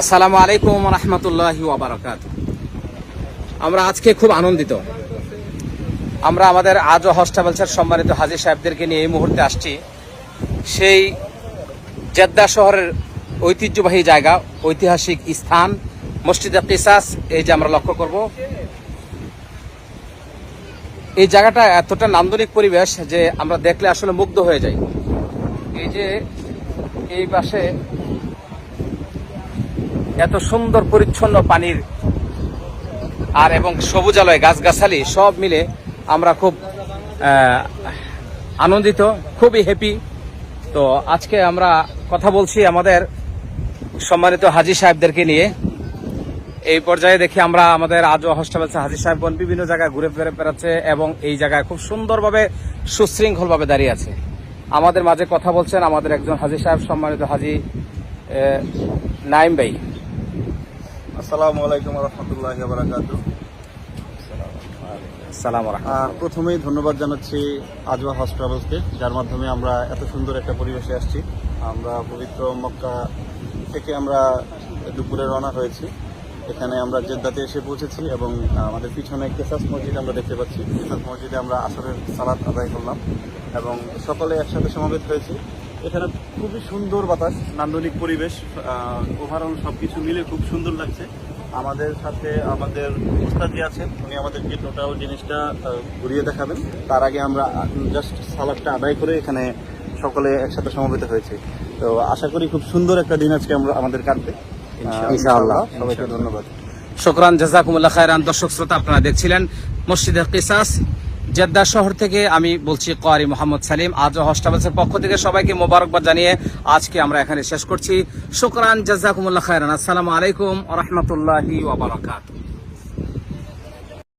আসসালামু আলাইকুম রহমতুল্লাহি ওবরাকাত আমরা আজকে খুব আনন্দিত। আমরা আমাদের আজও হস্টাবেলসের সম্মানিত হাজির সাহেবদেরকে নিয়ে এই মুহূর্তে আসছি। সেই জেদ্দা শহরের ঐতিহ্যবাহী জায়গা, ঐতিহাসিক স্থান, মসজিদে কিসাস, এই যে আমরা লক্ষ্য করব। এই জায়গাটা এতটা নান্দনিক পরিবেশ যে আমরা দেখলে আসলে মুগ্ধ হয়ে যাই। এই যে এই পাশে এত সুন্দর পরিচ্ছন্ন পানির আর এবং সবুজালয়, গাছগাছালি সব মিলে আমরা খুব আনন্দিত, খুবই হ্যাপি তো আজকে আমরা কথা বলছি আমাদের সম্মানিত হাজি সাহেবদেরকে নিয়ে। এই পর্যায়ে দেখি আমরা আমাদের আজও হাজি সাহেবগণ বিভিন্ন জায়গায় ঘুরে ফিরে বেড়াচ্ছে এবং এই জায়গায় খুব সুন্দরভাবে সুশৃঙ্খলভাবে দাঁড়িয়ে আছে। আমাদের মাঝে কথা বলছেন আমাদের একজন হাজি সাহেব, সম্মানিত হাজি নাইম ভাই। আসসালামু আলাইকুম রহমতুল্লাহ বারাকাতু রাহমাতুল্লাহ। প্রথমেই ধন্যবাদ জানাচ্ছি আজওয়া হাউস ট্রাভেলসকে যার মাধ্যমে আমরা এত সুন্দর একটা পরিবেশে আসছি। আমরা পবিত্র মক্কা থেকে আমরা দুপুরে রওনা হয়েছি। এখানে আমরা জেদ্দাতে এসে পৌঁছেছি এবং আমাদের পিছনে কেসাস মসজিদ আমরা দেখতে পাচ্ছি। কেসাস মসজিদে আমরা আসরের সালাত আদায় করলাম এবং সকলে একসাথে সমাবেত হয়েছি। এখানে খুবই সুন্দর বাতাস নান্দনিক পরিবেশ ওভারঅল সব কিছু মিলে খুব সুন্দর লাগছে। আমাদের সাথে আমাদের উস্তাদি আছেন উনি আমাদেরকে টোটাল জিনিসটা ঘুরিয়ে দেখাবেন। তার আগে আমরা জাস্ট সালাদটা আদায় করে এখানে সকলে একসাথে সমবেত হয়েছে। তো আশা করি খুব সুন্দর একটা দিন আজকে আমরা আমাদের কাটবে। ইনশাআল্লাহ। সবাইকে ধন্যবাদ। শুকরান জাজাকুমুল্লাহ খায়রান। দর্শক শ্রোতা আপনারা দেখছিলেন মসজিদে কিসাস। জেদ্দা শহর থেকে আমি বলছি কোয়ারি মোহাম্মদ সালিম। আজ হস্টাবেলসের পক্ষ থেকে সবাইকে মোবারকবাদ জানিয়ে আজকে আমরা এখানে শেষ করছি। শুকরান, জাজাকুমুল্লাহ খায়রান। আসসালামু আলাইকুম রহমতুল্লাহি ওবরাকাতুহ